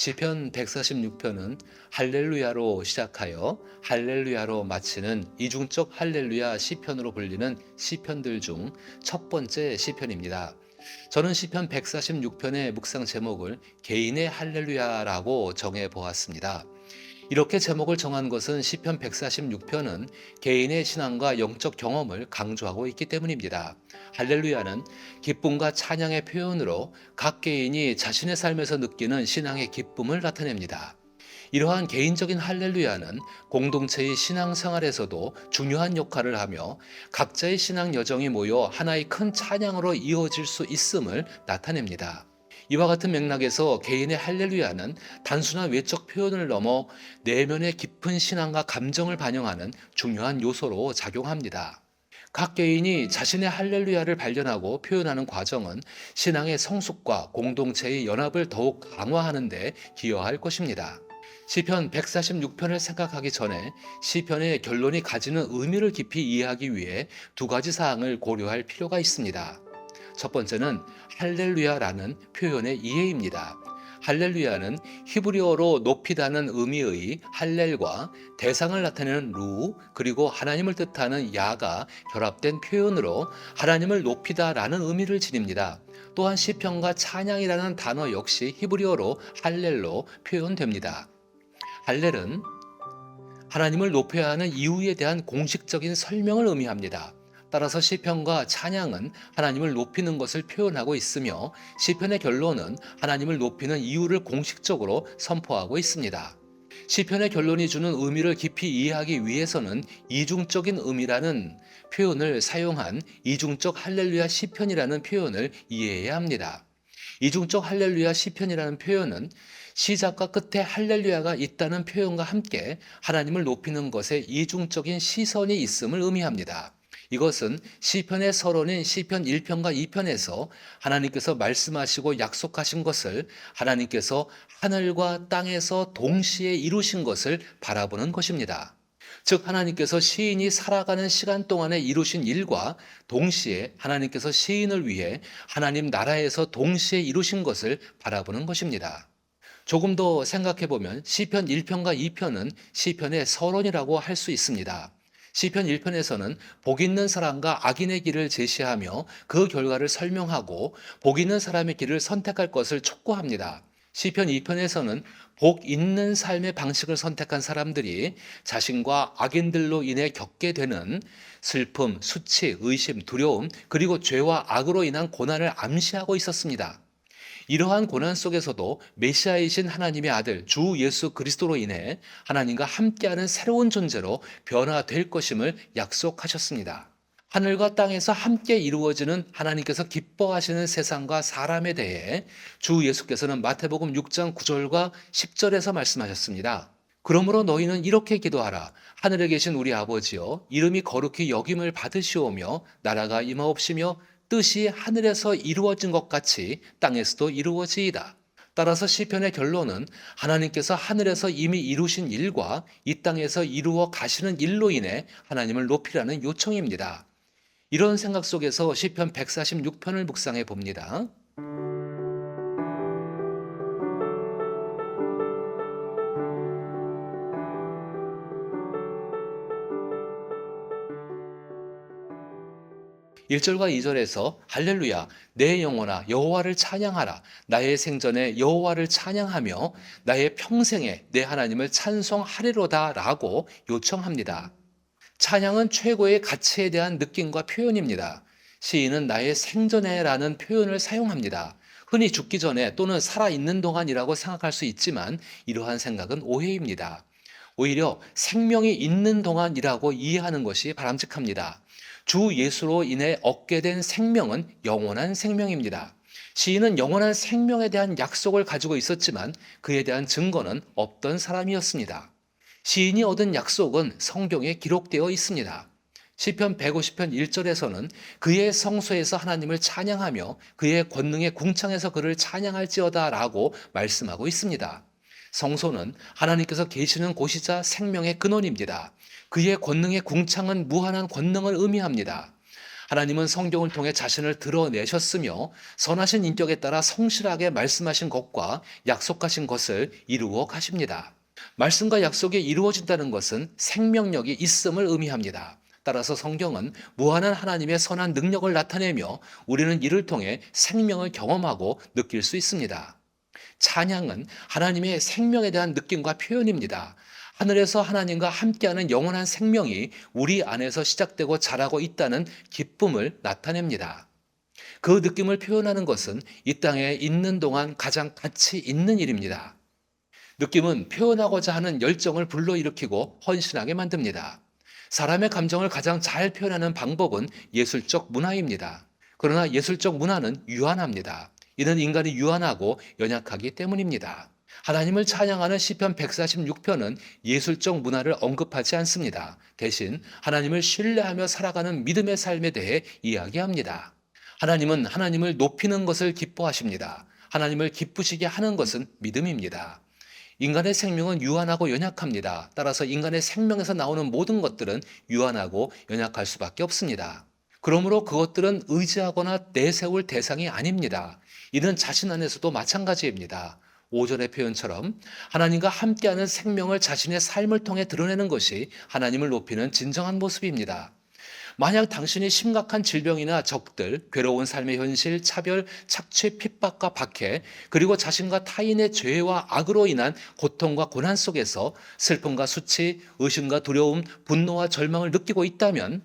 시편 146편은 할렐루야로 시작하여 할렐루야로 마치는 이중적 할렐루야 시편으로 불리는 시편들 중 첫 번째 시편입니다. 저는 시편 146편의 묵상 제목을 개인의 할렐루야라고 정해 보았습니다. 이렇게 제목을 정한 것은 시편 146편은 개인의 신앙과 영적 경험을 강조하고 있기 때문입니다. 할렐루야는 기쁨과 찬양의 표현으로 각 개인이 자신의 삶에서 느끼는 신앙의 기쁨을 나타냅니다. 이러한 개인적인 할렐루야는 공동체의 신앙 생활에서도 중요한 역할을 하며 각자의 신앙 여정이 모여 하나의 큰 찬양으로 이어질 수 있음을 나타냅니다. 이와 같은 맥락에서 개인의 할렐루야는 단순한 외적 표현을 넘어 내면의 깊은 신앙과 감정을 반영하는 중요한 요소로 작용합니다. 각 개인이 자신의 할렐루야를 발견하고 표현하는 과정은 신앙의 성숙과 공동체의 연합을 더욱 강화하는 데 기여할 것입니다. 시편 146편을 생각하기 전에 시편의 결론이 가지는 의미를 깊이 이해하기 위해 두 가지 사항을 고려할 필요가 있습니다. 첫 번째는 할렐루야라는 표현의 이해입니다. 할렐루야는 히브리어로 높이다는 의미의 할렐과 대상을 나타내는 루 그리고 하나님을 뜻하는 야가 결합된 표현으로 하나님을 높이다라는 의미를 지닙니다. 또한 시편과 찬양이라는 단어 역시 히브리어로 할렐로 표현됩니다. 할렐은 하나님을 높여야 하는 이유에 대한 공식적인 설명을 의미합니다. 따라서 시편과 찬양은 하나님을 높이는 것을 표현하고 있으며 시편의 결론은 하나님을 높이는 이유를 공식적으로 선포하고 있습니다. 시편의 결론이 주는 의미를 깊이 이해하기 위해서는 이중적인 의미라는 표현을 사용한 이중적 할렐루야 시편이라는 표현을 이해해야 합니다. 이중적 할렐루야 시편이라는 표현은 시작과 끝에 할렐루야가 있다는 표현과 함께 하나님을 높이는 것에 이중적인 시선이 있음을 의미합니다. 이것은 시편의 서론인 시편 1편과 2편에서 하나님께서 말씀하시고 약속하신 것을 하나님께서 하늘과 땅에서 동시에 이루신 것을 바라보는 것입니다. 즉 하나님께서 시인이 살아가는 시간 동안에 이루신 일과 동시에 하나님께서 시인을 위해 하나님 나라에서 동시에 이루신 것을 바라보는 것입니다. 조금 더 생각해 보면 시편 1편과 2편은 시편의 서론이라고 할 수 있습니다. 시편 1편에서는 복 있는 사람과 악인의 길을 제시하며 그 결과를 설명하고 복 있는 사람의 길을 선택할 것을 촉구합니다. 시편 2편에서는 복 있는 삶의 방식을 선택한 사람들이 자신과 악인들로 인해 겪게 되는 슬픔, 수치, 의심, 두려움, 그리고 죄와 악으로 인한 고난을 암시하고 있었습니다. 이러한 고난 속에서도 메시아이신 하나님의 아들 주 예수 그리스도로 인해 하나님과 함께하는 새로운 존재로 변화될 것임을 약속하셨습니다. 하늘과 땅에서 함께 이루어지는 하나님께서 기뻐하시는 세상과 사람에 대해 주 예수께서는 마태복음 6장 9절과 10절에서 말씀하셨습니다. 그러므로 너희는 이렇게 기도하라. 하늘에 계신 우리 아버지여, 이름이 거룩히 여김을 받으시오며, 나라가 임하옵시며, 뜻이 하늘에서 이루어진 것 같이 땅에서도 이루어지이다. 따라서 시편의 결론은 하나님께서 하늘에서 이미 이루신 일과 이 땅에서 이루어 가시는 일로 인해 하나님을 높이라는 요청입니다. 이런 생각 속에서 시편 146편을 묵상해 봅니다. 1절과 2절에서 할렐루야 내 영혼아 여호와를 찬양하라 나의 생전에 여호와를 찬양하며 나의 평생에 내 하나님을 찬송하리로다라고 요청합니다. 찬양은 최고의 가치에 대한 느낌과 표현입니다. 시인은 나의 생전에라는 표현을 사용합니다. 흔히 죽기 전에 또는 살아있는 동안이라고 생각할 수 있지만 이러한 생각은 오해입니다. 오히려 생명이 있는 동안이라고 이해하는 것이 바람직합니다. 주 예수로 인해 얻게 된 생명은 영원한 생명입니다. 시인은 영원한 생명에 대한 약속을 가지고 있었지만 그에 대한 증거는 없던 사람이었습니다. 시인이 얻은 약속은 성경에 기록되어 있습니다. 시편 150편 1절에서는 그의 성소에서 하나님을 찬양하며 그의 권능의 궁창에서 그를 찬양할지어다라고 말씀하고 있습니다. 성소는 하나님께서 계시는 곳이자 생명의 근원입니다. 그의 권능의 궁창은 무한한 권능을 의미합니다. 하나님은 성경을 통해 자신을 드러내셨으며 선하신 인격에 따라 성실하게 말씀하신 것과 약속하신 것을 이루어 가십니다. 말씀과 약속이 이루어진다는 것은 생명력이 있음을 의미합니다. 따라서 성경은 무한한 하나님의 선한 능력을 나타내며 우리는 이를 통해 생명을 경험하고 느낄 수 있습니다. 찬양은 하나님의 생명에 대한 느낌과 표현입니다. 하늘에서 하나님과 함께하는 영원한 생명이 우리 안에서 시작되고 자라고 있다는 기쁨을 나타냅니다. 그 느낌을 표현하는 것은 이 땅에 있는 동안 가장 가치 있는 일입니다. 느낌은 표현하고자 하는 열정을 불러일으키고 헌신하게 만듭니다. 사람의 감정을 가장 잘 표현하는 방법은 예술적 문화입니다. 그러나 예술적 문화는 유한합니다. 이는 인간이 유한하고 연약하기 때문입니다. 하나님을 찬양하는 시편 146편은 예술적 문화를 언급하지 않습니다. 대신 하나님을 신뢰하며 살아가는 믿음의 삶에 대해 이야기합니다. 하나님은 하나님을 높이는 것을 기뻐하십니다. 하나님을 기쁘시게 하는 것은 믿음입니다. 인간의 생명은 유한하고 연약합니다. 따라서 인간의 생명에서 나오는 모든 것들은 유한하고 연약할 수밖에 없습니다. 그러므로 그것들은 의지하거나 내세울 대상이 아닙니다. 이는 자신 안에서도 마찬가지입니다. 오전의 표현처럼 하나님과 함께하는 생명을 자신의 삶을 통해 드러내는 것이 하나님을 높이는 진정한 모습입니다. 만약 당신이 심각한 질병이나 적들, 괴로운 삶의 현실, 차별, 착취, 핍박과 박해, 그리고 자신과 타인의 죄와 악으로 인한 고통과 고난 속에서 슬픔과 수치, 의심과 두려움, 분노와 절망을 느끼고 있다면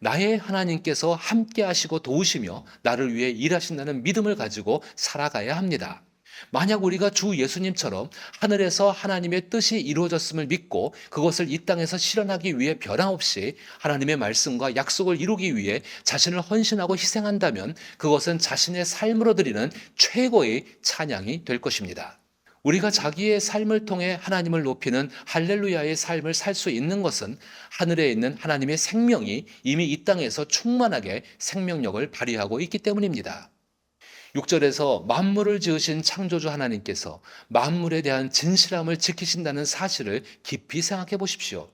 나의 하나님께서 함께 하시고 도우시며 나를 위해 일하신다는 믿음을 가지고 살아가야 합니다. 만약 우리가 주 예수님처럼 하늘에서 하나님의 뜻이 이루어졌음을 믿고 그것을 이 땅에서 실현하기 위해 변함없이 하나님의 말씀과 약속을 이루기 위해 자신을 헌신하고 희생한다면 그것은 자신의 삶으로 드리는 최고의 찬양이 될 것입니다. 우리가 자기의 삶을 통해 하나님을 높이는 할렐루야의 삶을 살 수 있는 것은 하늘에 있는 하나님의 생명이 이미 이 땅에서 충만하게 생명력을 발휘하고 있기 때문입니다. 6절에서 만물을 지으신 창조주 하나님께서 만물에 대한 진실함을 지키신다는 사실을 깊이 생각해 보십시오.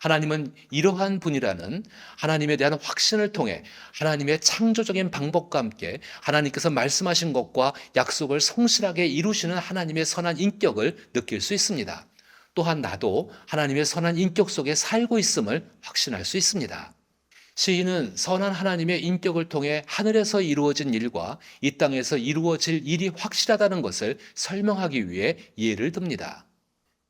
하나님은 이러한 분이라는 하나님에 대한 확신을 통해 하나님의 창조적인 방법과 함께 하나님께서 말씀하신 것과 약속을 성실하게 이루시는 하나님의 선한 인격을 느낄 수 있습니다. 또한 나도 하나님의 선한 인격 속에 살고 있음을 확신할 수 있습니다. 시인은 선한 하나님의 인격을 통해 하늘에서 이루어진 일과 이 땅에서 이루어질 일이 확실하다는 것을 설명하기 위해 예를 듭니다.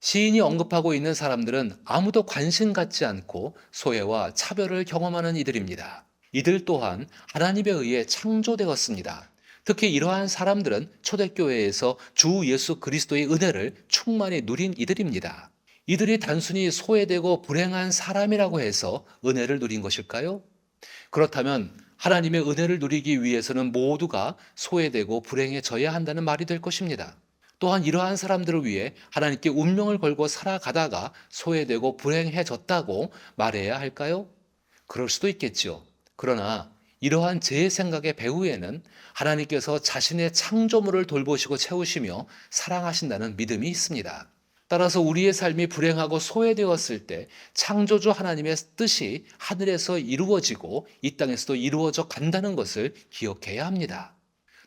시인이 언급하고 있는 사람들은 아무도 관심 갖지 않고 소외와 차별을 경험하는 이들입니다. 이들 또한 하나님에 의해 창조되었습니다. 특히 이러한 사람들은 초대교회에서 주 예수 그리스도의 은혜를 충만히 누린 이들입니다. 이들이 단순히 소외되고 불행한 사람이라고 해서 은혜를 누린 것일까요? 그렇다면 하나님의 은혜를 누리기 위해서는 모두가 소외되고 불행해져야 한다는 말이 될 것입니다. 또한 이러한 사람들을 위해 하나님께 운명을 걸고 살아가다가 소외되고 불행해졌다고 말해야 할까요? 그럴 수도 있겠지요. 그러나 이러한 제 생각의 배후에는 하나님께서 자신의 창조물을 돌보시고 채우시며 사랑하신다는 믿음이 있습니다. 따라서 우리의 삶이 불행하고 소외되었을 때 창조주 하나님의 뜻이 하늘에서 이루어지고 이 땅에서도 이루어져 간다는 것을 기억해야 합니다.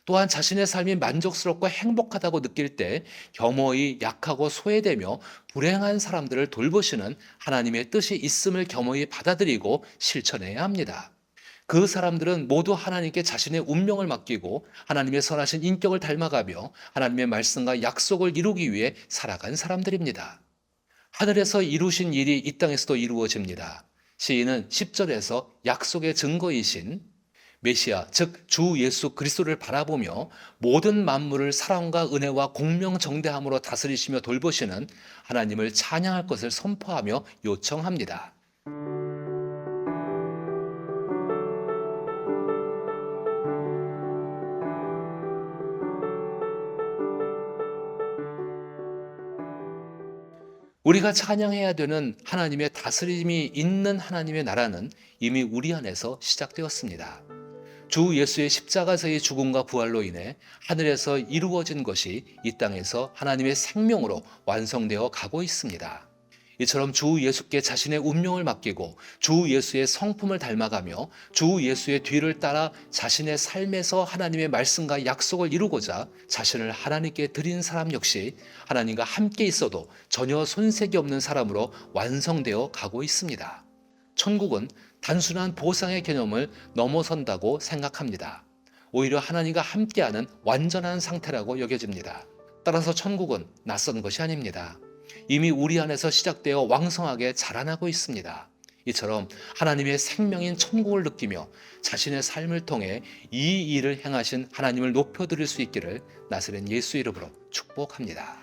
또한 자신의 삶이 만족스럽고 행복하다고 느낄 때 겸허히 약하고 소외되며 불행한 사람들을 돌보시는 하나님의 뜻이 있음을 겸허히 받아들이고 실천해야 합니다. 그 사람들은 모두 하나님께 자신의 운명을 맡기고 하나님의 선하신 인격을 닮아가며 하나님의 말씀과 약속을 이루기 위해 살아간 사람들입니다. 하늘에서 이루신 일이 이 땅에서도 이루어집니다. 시인은 10절에서 약속의 증거이신 메시아, 즉 주 예수 그리스도를 바라보며 모든 만물을 사랑과 은혜와 공명 정대함으로 다스리시며 돌보시는 하나님을 찬양할 것을 선포하며 요청합니다. 우리가 찬양해야 되는 하나님의 다스림이 있는 하나님의 나라는 이미 우리 안에서 시작되었습니다. 주 예수의 십자가에서의 죽음과 부활로 인해 하늘에서 이루어진 것이 이 땅에서 하나님의 생명으로 완성되어 가고 있습니다. 이처럼 주 예수께 자신의 운명을 맡기고 주 예수의 성품을 닮아가며 주 예수의 뒤를 따라 자신의 삶에서 하나님의 말씀과 약속을 이루고자 자신을 하나님께 드린 사람 역시 하나님과 함께 있어도 전혀 손색이 없는 사람으로 완성되어 가고 있습니다. 천국은 단순한 보상의 개념을 넘어선다고 생각합니다. 오히려 하나님과 함께하는 완전한 상태라고 여겨집니다. 따라서 천국은 낯선 것이 아닙니다. 이미 우리 안에서 시작되어 왕성하게 자라나고 있습니다. 이처럼 하나님의 생명인 천국을 느끼며 자신의 삶을 통해 이 일을 행하신 하나님을 높여드릴 수 있기를 나스렛 예수 이름으로 축복합니다.